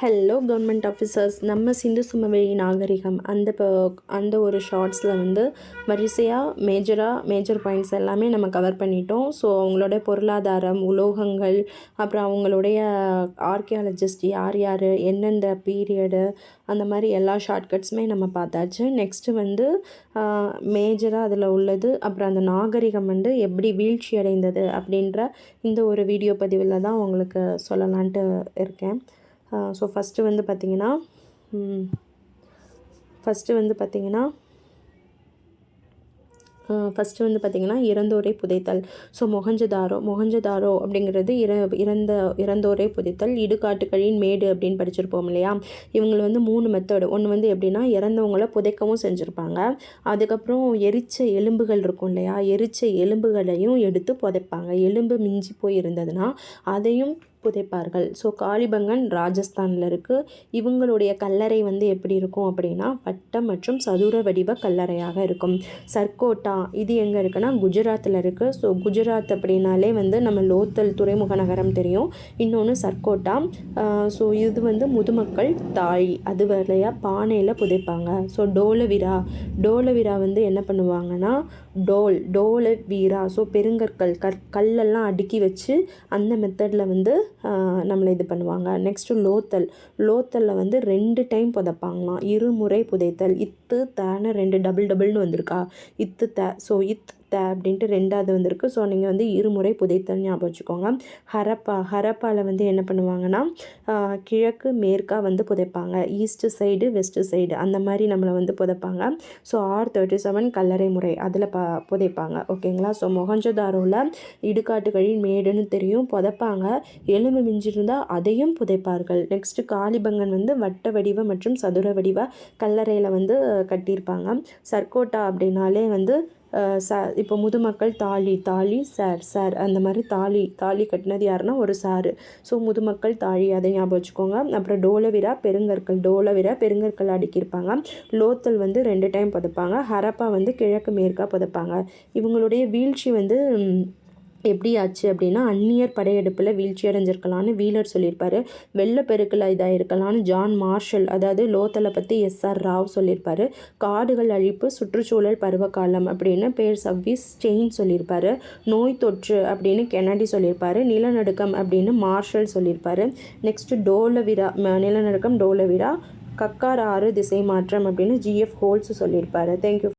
Hello government officers நம்ம சிந்து சுமவெளி நாகரிகம். அந்த இப்போ அந்த ஒரு ஷார்ட்ஸில் வந்து வரிசையாக மேஜராக மேஜர் பாயிண்ட்ஸ் எல்லாமே நம்ம கவர் பண்ணிட்டோம். ஸோ அவங்களோட பொருளாதாரம் உலோகங்கள் அப்புறம் அவங்களுடைய ஆர்கியாலஜிஸ்ட் யார் யார் எந்தெந்த பீரியடு அந்த மாதிரி எல்லா ஷார்ட்கட்ஸுமே நம்ம பார்த்தாச்சு. நெக்ஸ்ட்டு வந்து மேஜராக அதில் உள்ளது. அப்புறம் அந்த நாகரிகம் வந்து எப்படி வீழ்ச்சி அடைந்தது அப்படின்ற இந்த ஒரு வீடியோ பதிவில் தான் உங்களுக்கு சொல்லலான்ட்டு இருக்கேன். ஸோ ஃபஸ்ட்டு வந்து பார்த்திங்கன்னா ஃபஸ்ட்டு வந்து பார்த்திங்கன்னா ஃபஸ்ட்டு வந்து பார்த்திங்கன்னா இறந்தோரை புதைத்தல். ஸோ மொகஞ்சதாரோ மொகஞ்சதாரோ அப்படிங்கிறது இற இறந்த இறந்தோரை புதைத்தல் இடுகாட்டுகளின் மேடு அப்படின்னு படிச்சிருப்போம் இல்லையா? இவங்களை வந்து மூணு மெத்தடு ஒன்று வந்து எப்படின்னா இறந்தவங்கள புதைக்கவும் செஞ்சுருப்பாங்க. அதுக்கப்புறம் எரிச்ச எலும்புகள் இருக்கும் இல்லையா? எரிச்ச எலும்புகளையும் எடுத்து புதைப்பாங்க. எலும்பு மிஞ்சி போய் இருந்ததுன்னா அதையும் புதைப்பார்கள். ஸோ காளிபங்கன் ராஜஸ்தானில் இருக்குது இவங்களுடைய கல்லறை வந்து எப்படி இருக்கும் அப்படின்னா வட்டம் மற்றும் சதுர வடிவ கல்லறையாக இருக்கும். சர்க்கோட்டா இது எங்கே இருக்குன்னா குஜராத்தில் இருக்குது ஸோ குஜராத் அப்படின்னாலே வந்து நம்ம லோத்தல் துறைமுக நகரம் தெரியும். இன்னொன்று சர்க்கோட்டா ஸோ இது வந்து முதுமக்கள் தாய். அது வரையா பானையில் புதைப்பாங்க. ஸோ டோலவிரா. டோலவிரா வந்து என்ன பண்ணுவாங்கன்னா டோல் டோல வீரா ஸோ பெருங்கற்கள் கற் கல்லெல்லாம் அடுக்கி வச்சு அந்த மெத்தடில் வந்து நம்மளை இது பண்ணுவாங்க. நெக்ஸ்ட்டு லோத்தல். லோத்தலில் வந்து ரெண்டு டைம் புதைப்பாங்களாம். இருமுறை புதைத்தல். இத்து தேன்னு ரெண்டு டபுள் டபுள்னு வந்திருக்கா. இத்து தே. ஸோ இத் த அப்படின்ட்டு ரெண்டாவது வந்திருக்கு. ஸோ நீங்கள் வந்து இருமுறை புதைத்தல் ஞாபகம் வச்சுக்கோங்க. ஹரப்பா ஹரப்பாவில் வந்து என்ன பண்ணுவாங்கன்னா கிழக்கு மேற்காக வந்து புதைப்பாங்க. ஈஸ்ட்டு சைடு வெஸ்ட்டு சைடு அந்த மாதிரி நம்மளை வந்து புதைப்பாங்க. ஸோ ஆர் தேர்ட்டி செவன் கல்லறை முறை அதில் ப புதைப்பாங்க. ஓகேங்களா ஸோ மொகஞ்சதாரோவில் இடுகாட்டுகளின் மேடுன்னு தெரியும். புதைப்பாங்க. எலும்பு மிஞ்சிருந்தால் அதையும் புதைப்பார்கள். நெக்ஸ்ட்டு காளிபங்கன் வந்து வட்ட வடிவ மற்றும் சதுர வடிவ கல்லறையில் வந்து கட்டியிருப்பாங்க. சர்க்கோட்டா அப்படின்னாலே வந்து ச இப்போ முதுமக்கள் தாலி தாலி சார் சார் அந்த மாதிரி தாலி தாலி கட்டினது யாருன்னா ஒரு சாரு. ஸோ முதுமக்கள் தாலி அதை ஞாபகம் வச்சுக்கோங்க. அப்புறம் டோலவிரா பெருங்கற்கள் டோலவிரா பெருங்கற்கள் அடுக்கியிருப்பாங்க லோத்தல் வந்து ரெண்டு டைம் புதைப்பாங்க. ஹரப்பா வந்து கிழக்கு மேற்காக புதைப்பாங்க. இவங்களுடைய வீழ்ச்சி வந்து எப்படி ஆச்சு அப்படின்னா அந்நியர் படையெடுப்பில் வீழ்ச்சி அடைஞ்சிருக்கலான்னு வீலர் சொல்லியிருப்பார். வெள்ளப்பெருக்கில் இதாக இருக்கலாம்னு ஜான் மார்ஷல் அதாவது லோத்தலை பற்றி எஸ்ஆர் ராவ் சொல்லியிருப்பார். காடுகள் அழிப்பு சுற்றுச்சூழல் பருவகாலம் அப்படின்னு பேர் சவ்விஸ் செயின் சொல்லியிருப்பார். நோய் தொற்று அப்படின்னு கெனடி சொல்லியிருப்பார். நிலநடுக்கம் அப்படின்னு மார்ஷல் சொல்லியிருப்பார். நெக்ஸ்ட்டு டோலவிரா நிலநடுக்கம் டோலவிரா கக்கார் ஆறு திசை மாற்றம் அப்படின்னு ஜிஎஃப் ஹோல்ஸ் சொல்லியிருப்பார். தேங்க்யூ